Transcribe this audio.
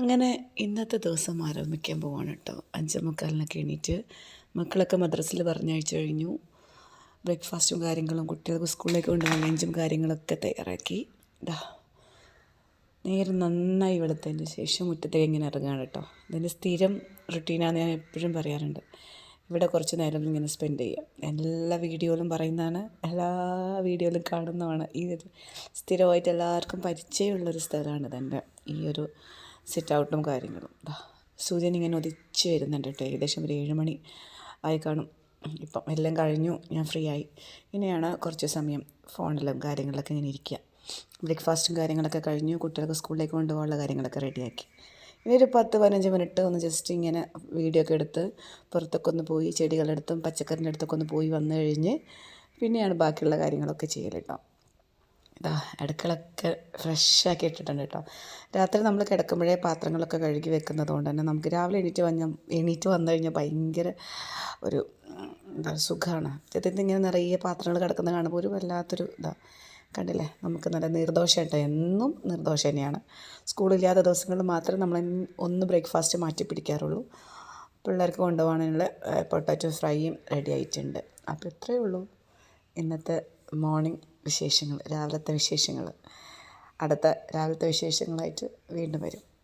അങ്ങനെ ഇന്നത്തെ ദിവസം ആരംഭിക്കാൻ പോവാണ് കേട്ടോ അഞ്ചേ മുക്കാലിനൊക്കെ എണീറ്റ് മക്കളൊക്കെ മദ്രസ്സിൽ പറഞ്ഞയച്ചു കഴിഞ്ഞു. ബ്രേക്ക്ഫാസ്റ്റും കാര്യങ്ങളും കുട്ടികൾക്ക് സ്കൂളിലേക്ക് കൊണ്ടുപോകാൻ ലഞ്ചും കാര്യങ്ങളൊക്കെ തയ്യാറാക്കി. ഇതാ നേരെ നന്നായി വെളുത്തതിന് ശേഷം മുറ്റത്തേക്ക് ഇങ്ങനെ ഇറങ്ങുകയാണ് കേട്ടോ ഇതിന്റെ സ്ഥിരം റുട്ടീനാന്ന് ഞാൻ എപ്പോഴും പറയാറുണ്ട്. ഇവിടെ കുറച്ച് നേരം ഇങ്ങനെ സ്പെൻഡ് ചെയ്യുക എല്ലാ വീഡിയോയിലും പറയുന്നതാണ് എല്ലാ വീഡിയോയിലും കാണുന്നതാണ്. ഈ സ്ഥിരമായിട്ട് എല്ലാവർക്കും പരിചയമുള്ളൊരു സ്ഥലമാണ് ഇതെന്റെ ഈ ഒരു സിറ്റ് ഔട്ടും കാര്യങ്ങളും സൂര്യൻ ഇങ്ങനെ ഉദിച്ച് വരുന്നുണ്ട് കേട്ടോ ഏകദേശം ഒരു ഏഴ് മണി ആയി കാണും. ഇപ്പം എല്ലാം കഴിഞ്ഞു ഞാൻ ഫ്രീ ആയി. ഇനിയാണ് കുറച്ച് സമയം ഫോണിലും കാര്യങ്ങളിലൊക്കെ ഇങ്ങനെ ഇരിക്കുക ബ്രേക്ക്ഫാസ്റ്റും കാര്യങ്ങളൊക്കെ കഴിഞ്ഞു കുട്ടികൾക്ക് സ്കൂളിലേക്ക് കൊണ്ടുപോകാനുള്ള കാര്യങ്ങളൊക്കെ റെഡിയാക്കി ഇനി ഒരു പത്ത് പതിനഞ്ച് മിനിറ്റ് ഒന്ന് ജസ്റ്റ് ഇങ്ങനെ വീഡിയോ ഒക്കെ എടുത്ത് പുറത്തൊക്കെ ഒന്ന് പോയി ചെടികളെടുത്തും പച്ചക്കറിന്റെ അടുത്തൊക്കെ ഒന്ന് പോയി വന്നു കഴിഞ്ഞ് പിന്നെയാണ് ബാക്കിയുള്ള കാര്യങ്ങളൊക്കെ ചെയ്യൽ കേട്ടോ ഇതാ അടുക്കളൊക്കെ ഫ്രഷാക്കി ഇട്ടിട്ടുണ്ട് കേട്ടോ. രാത്രി നമ്മൾ കിടക്കുമ്പോഴേ പാത്രങ്ങളൊക്കെ കഴുകി വെക്കുന്നത് കൊണ്ട് തന്നെ നമുക്ക് രാവിലെ എണീറ്റ് വന്ന എണീറ്റ് വന്നു കഴിഞ്ഞാൽ ഭയങ്കര ഒരു എന്താ സുഖമാണ് ചെറുത് ഇങ്ങനെ നിറയെ പാത്രങ്ങൾ കിടക്കുന്ന കാണുമ്പോൾ ഒരു വല്ലാത്തൊരു ഇതാ. കണ്ടില്ലേ? നമുക്ക് നല്ല നിർദോഷം കേട്ടോ എന്നും നിർദോഷം തന്നെയാണ്. സ്കൂളില്ലാത്ത ദിവസങ്ങളിൽ മാത്രമേ നമ്മൾ ഒന്ന് ബ്രേക്ക്ഫാസ്റ്റ് മാറ്റി പിടിക്കാറുള്ളൂ. പിള്ളേർക്ക് കൊണ്ടുപോകാനുള്ള പൊട്ടാറ്റോ ഫ്രൈയും റെഡി ആയിട്ടുണ്ട്. അപ്പോൾ ഇത്രയേ ഉള്ളൂ. ഇന്നത്തെ മോർണിംഗ് വിശേഷങ്ങൾ രാവിലത്തെ വിശേഷങ്ങൾ. അടുത്ത രാവിലത്തെ വിശേഷങ്ങളായിട്ട് വീണ്ടും വരും.